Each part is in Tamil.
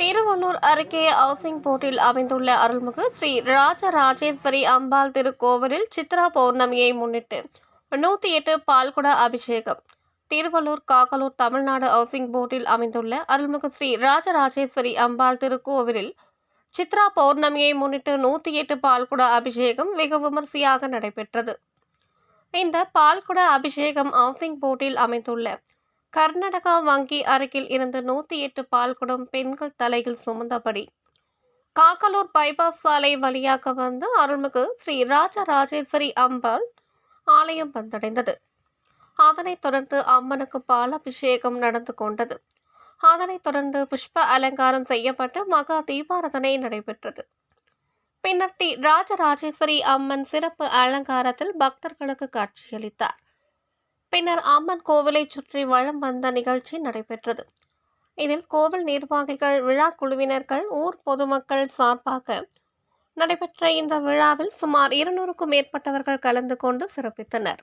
திருவள்ளூர் அருகே ஹவுசிங் போர்ட்டில் அமைந்துள்ள அருள்மிகு ஸ்ரீ ராஜராஜேஸ்வரி அம்பாள் திருக்கோவிலில் சித்ரா பௌர்ணமியை முன்னிட்டு நூற்றி எட்டு பால்குட அபிஷேகம். திருவள்ளூர் காக்கலூர் தமிழ்நாடு ஹவுசிங் போர்ட்டில் அமைந்துள்ள அருள்மிகு ஸ்ரீ ராஜராஜேஸ்வரி அம்பாள் திருக்கோவிலில் சித்ரா பௌர்ணமியை முன்னிட்டு நூற்றி எட்டு பால்குட அபிஷேகம் வெகு விமர்சையாக நடைபெற்றது. இந்த பால்குட அபிஷேகம் ஹவுசிங் போர்ட்டில் அமைந்துள்ள கர்நாடகா வங்கி அருகில் இருந்து நூற்றி எட்டு பால்குடம் பெண்கள் தலையில் சுமந்தபடி. காக்கலூர் பைபாஸ் சாலை வழியாக வந்து அருள்மிகு ஸ்ரீ ராஜராஜேஸ்வரி அம்பாள் ஆலயம் வந்தடைந்தது. அதனைத் தொடர்ந்து அம்மனுக்கு பால் அபிஷேகம் நடந்து கொண்டது. அதனைத் தொடர்ந்து புஷ்ப அலங்காரம் செய்யப்பட்டு மகா தீபாரதனை நடைபெற்றது. பின்னர் டி. ராஜராஜேஸ்வரி அம்மன் சிறப்பு அலங்காரத்தில் பக்தர்களுக்கு காட்சியளித்தார். பின்னர் அம்மன் கோவிலை சுற்றி வலம் வந்த நிகழ்ச்சி நடைபெற்றது. இதில் கோவில் நிர்வாகிகள் விழா குழுவினர்கள் ஊர் பொதுமக்கள் சார்பாக நடைபெற்ற இந்த விழாவில் சுமார் இருநூறுக்கும் மேற்பட்டவர்கள் கலந்து கொண்டு சிறப்பித்தனர்.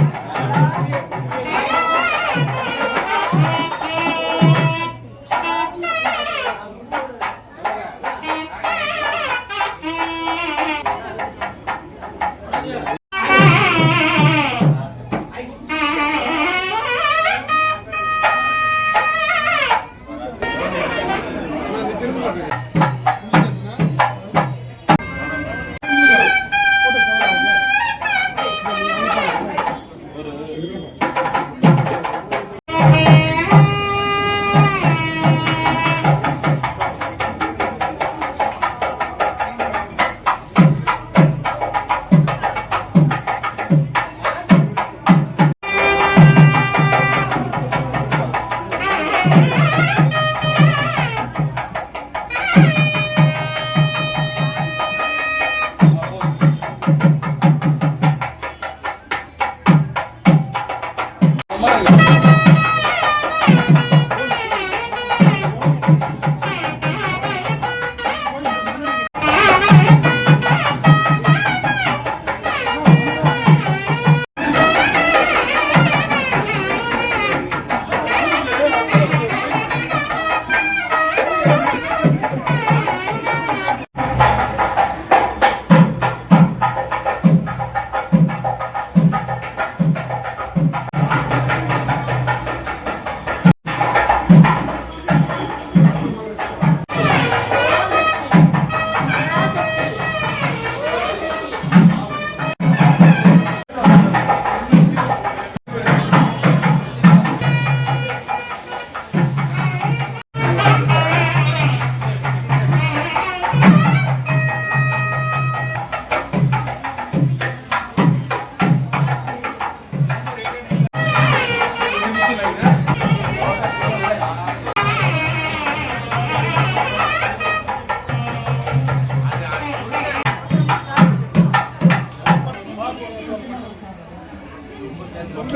Obrigado. ரொம்ப